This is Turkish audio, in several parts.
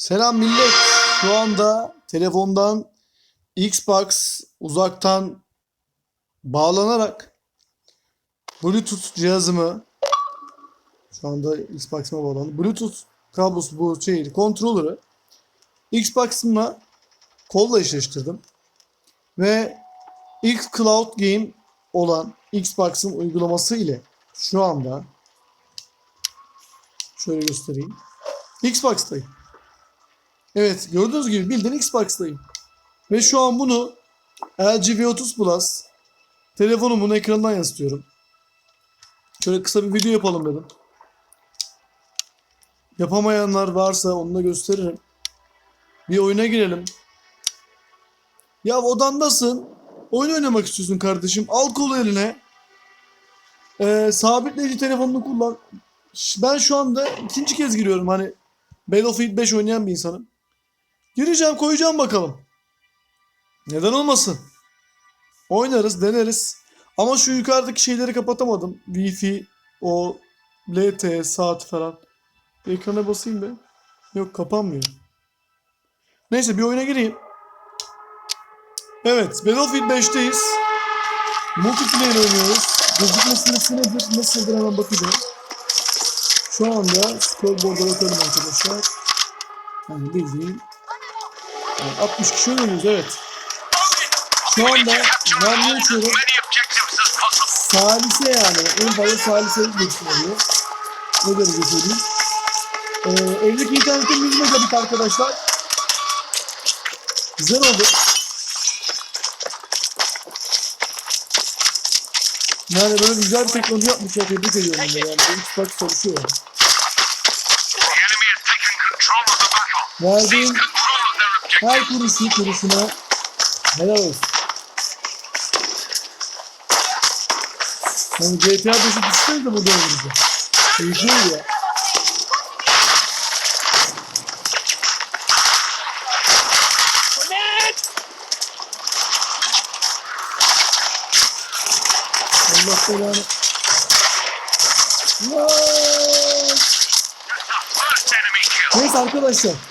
Selam millet. Şu anda telefondan Xbox uzaktan bağlanarak Bluetooth cihazımı şu anda Xbox'ıma bağlandı. Bluetooth kablosu bu şey kontrolörü Xbox'ımla kolla eşleştirdim. Ve X Cloud Game olan Xbox'ın uygulaması ile şu anda şöyle göstereyim. Xbox'tayım. Evet gördüğünüz gibi bildiğin Xbox'tayım. Ve şu an bunu LG V30 Plus telefonumun ekranından yansıtıyorum. Şöyle kısa bir video yapalım dedim. Yapamayanlar varsa onu da gösteririm. Bir oyuna girelim. Ya odandasın. Oyun oynamak istiyorsun kardeşim. Al kolu eline. Ee, sabitleyici telefonunu kullan. Ben şu anda ikinci kez giriyorum. Hani Battlefield 5 oynayan bir insanım. Gireceğim koyacağım bakalım. Neden olmasın? Oynarız deneriz. Ama şu yukarıdaki şeyleri kapatamadım. Wi-Fi, o LTE, saat falan. Bir ekrana basayım be. Yok kapanmıyor. Neyse bir oyuna gireyim. Evet Battlefield 5'teyiz. Multiplayer oynuyoruz. Gözükme süresi nedir? Nasıldır hemen bakacağım. Şu anda scoreboard'a bakalım arkadaşlar. Yani bildiğin yani 60 kişi oynuyoruz evet. Şu anda ben ne içiyorum? Salise yani. En fazla salise geçiyor. Ne derece söyleyeyim. Ee, evdeki internetim 100 megabit arkadaşlar. Güzel oldu. Yani böyle güzel bir teknoloji yapmışlar. Tebrik ediyorum ben. Yani bu Xbox çalışıyor. Verdiğim her kuruşu kuruşuna helal olsun. Yani GTA 5'i düşseydi de burada olurdu. Keyifliydi ya. Allah belanı. Neyse arkadaşlar.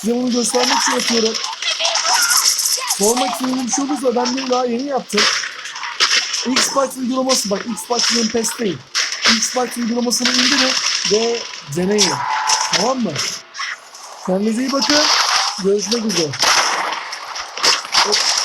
Size bunu göstermek için yapıyorum. Sormak için bir şey ben bunu daha yeni yaptım. Xbox uygulaması bak. Xbox Game Pass değil. Xbox uygulamasını indirin ve deneyin. Tamam mı? Kendinize iyi bakın. Görüşmek üzere. Hop.